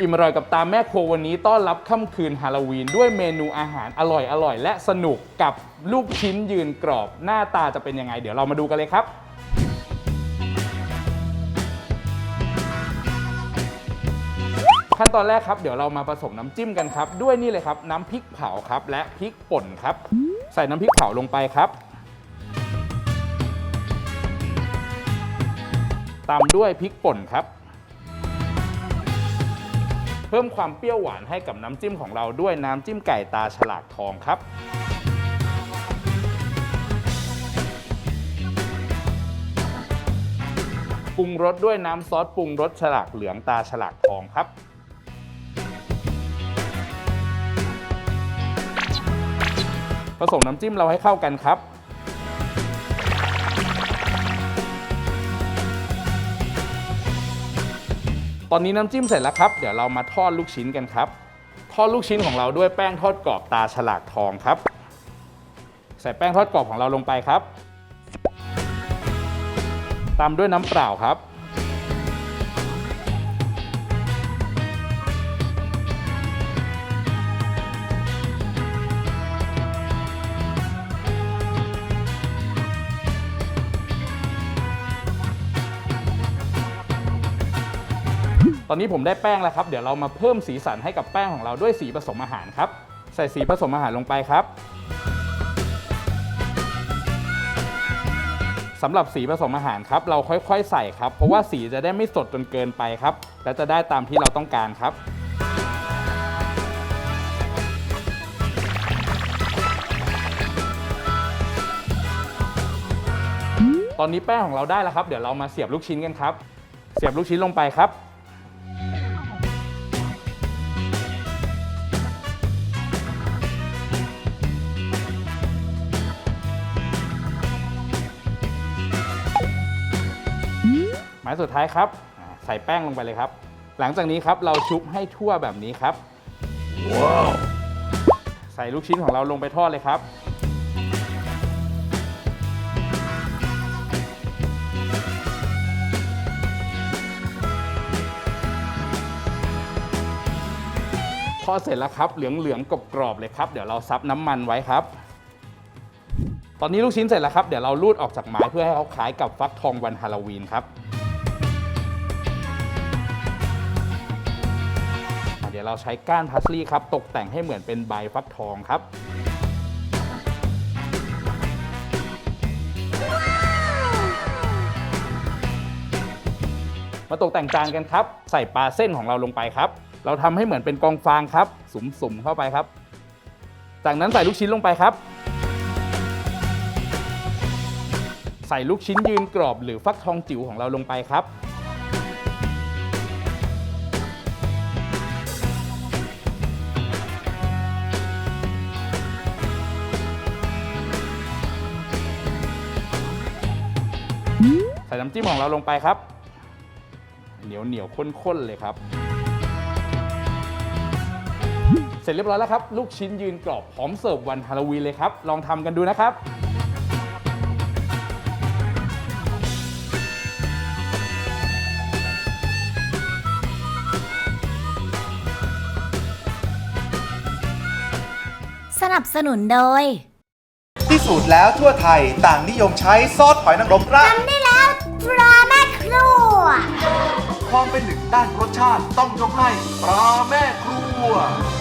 อิ่มอร่อยกับตามแม่ครัววันนี้ต้อนรับค่ำคืนฮาโลวีน ด้วยเมนูอาหารอร่อยอร่อยและสนุกกับลูกชิ้นยืนกรอบ หน้าตาจะเป็นยังไง เดี๋ยวเรามาดูกันเลยครับ ขั้นตอนแรกครับเดี๋ยวเรามาผสมน้ำจิ้มกันครับ ด้วยนี่เลยครับ น้ำพริกเผาครับ และพริกป่นครับ ใส่น้ำพริกเผาลงไปครับตามด้วยพริกป่นครับ เพิ่มความเปรี้ยวหวานให้กับน้ำจิ้มของเราด้วยน้ำจิ้มไก่ตาฉลากทองครับปรุงรสด้วยน้ำซอสปรุงรสฉลากเหลืองตาฉลากทองครับผสมน้ำจิ้มเราให้เข้ากันครับ ตอนนี้น้ำจิ้มเสร็จแล้วครับ เดี๋ยวเรามาทอดลูกชิ้นกันครับ ทอดลูกชิ้นของเราด้วยแป้งทอดกรอบตาฉลากทองครับ ใส่แป้งทอดกรอบของเราลงไปครับ ตามด้วยน้ำเปล่าครับ ตอนนี้ผมได้แป้งแล้วครับ เดี๋ยวเรามาเพิ่มสีสันให้กับแป้งของเราด้วยสีผสมอาหารครับ ใส่สีผสมอาหารลงไปครับสำหรับสีผสมอาหารครับ เราค่อยๆ ใส่ครับ เพราะว่าสีจะได้ไม่สดจนเกินไปครับ และจะได้ตามที่เราต้องการครับตอนนี้แป้งของเราได้แล้วครับ เดี๋ยวเรามาเสียบลูกชิ้นกันครับ เสียบลูกชิ้นลงไปครับ มายสุดท้ายครับอ่าใส่แป้งลงไปเลยครับ หลังจากนี้ครับเราชุบให้ทั่วแบบนี้ครับ ใส่ลูกชิ้นของเราลงไปทอดเลยครับ ทอดเสร็จแล้วครับ เหลืองๆกรอบๆเลยครับ เดี๋ยวเราซับน้ำมันไว้ครับตอนนี้ลูกชิ้นเสร็จแล้วครับ เดี๋ยวเราลูดออกจากไม้เพื่อให้เขาคล้ายกับฟักทองวันฮาโลวีนครับ ดี๋ยวเราใช้ก้านพาสลีย์ครับ ตกแต่งให้เหมือนเป็นใบฟักทองครับ มาตกแต่งจานกันครับ ใส่ปลาเส้นของเราลงไปครับ เราทำให้เหมือนเป็นกองฟางครับ สุ่มๆเข้าไปครับ จากนั้นใส่ลูกชิ้นลงไปครับ ใส่ลูกชิ้นยืนกรอบหรือฟักทองจิ๋วของเราลงไปครับ ใส่น้ำจิ้มของเราลงไปครับ เหนียวเหนียวๆข้นๆเลยครับ เสร็จเรียบร้อยแล้วครับ ลูกชิ้นยืนกรอบพร้อมเสิร์ฟวันฮาโลวีนเลยครับ ลองทำกันดูนะครับสนับสนุนโดย ที่สุดแล้วทั่วไทยต่างนิยมใช้ซอสหอยนางรมราด เป็นหนึ่งด้านรสชาติต้องยกให้ปลาแม่ครัว